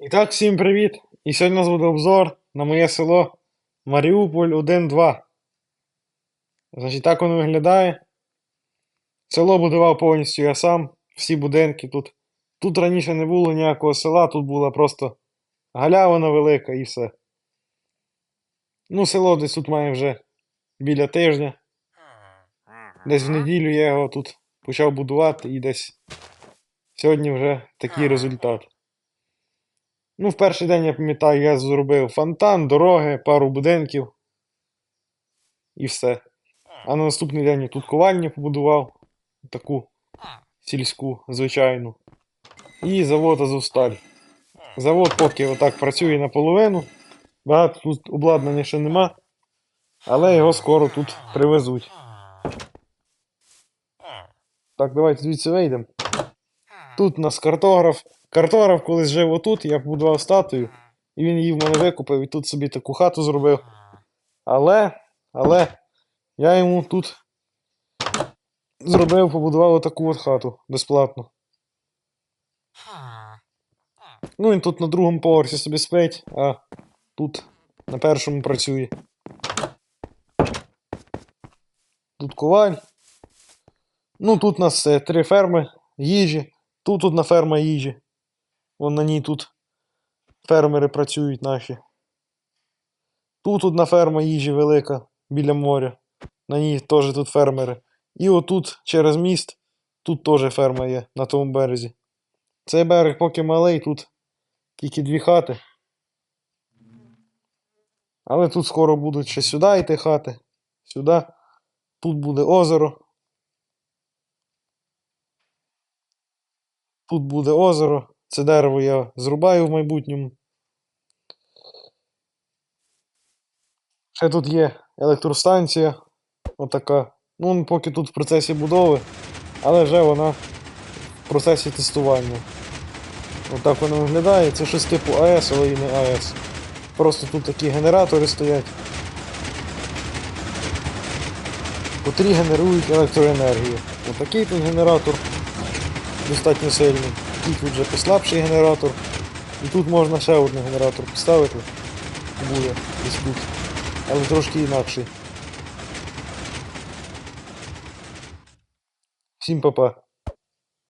І так, всім привіт! І сьогодні у нас буде обзор на моє село Маріуполь 1-2. Значить, так воно виглядає. Село будував повністю я сам, всі будинки тут. Тут раніше не було ніякого села, тут була просто галявина велика і все. Ну, село десь тут має вже біля тижня. Десь в неділю я його тут почав будувати і десь сьогодні вже такий результат. Ну, в перший день, я пам'ятаю, я зробив фонтан, дороги, пару будинків і все. А на наступний день я тут ковальню побудував, таку сільську, звичайну. І завод Азовсталь. Завод поки отак працює наполовину. Багато тут обладнання ще нема, але його скоро тут привезуть. Так, давайте звідси вийдемо. Тут у нас картограф. Картограф колись жив отут, я побудував статую, і він її в мене викупив, і тут собі таку хату зробив. Але, але, я йому тут зробив, побудував отаку от хату безплатно. Ну, він тут на другому поверсі собі спить, а тут на першому працює. Тут коваль. Ну, тут у нас три ферми їжі. Тут одна ферма їжі. Вон на ній тут фермери працюють наші. Тут одна ферма їжі велика біля моря. На ній теж тут фермери. І отут через міст, тут теж ферма є на тому березі. Цей берег поки малий, тут тільки дві хати. Але тут скоро будуть ще сюди йти хати. Сюди. Тут буде озеро. Тут буде озеро. Це дерево я зрубаю в майбутньому. Ще тут є електростанція. Отака. Ну, поки тут в процесі будови, але вже вона в процесі тестування. Отак вона виглядає. Це щось типу АЕС, але і не АЕС. Просто тут такі генератори стоять. котрі генерують електроенергію. Отакий тут генератор достатньо сильний. Тут вже послабший генератор. І тут можна ще один генератор поставити. Буде десь тут. Але трошки інакший. Всім па-па.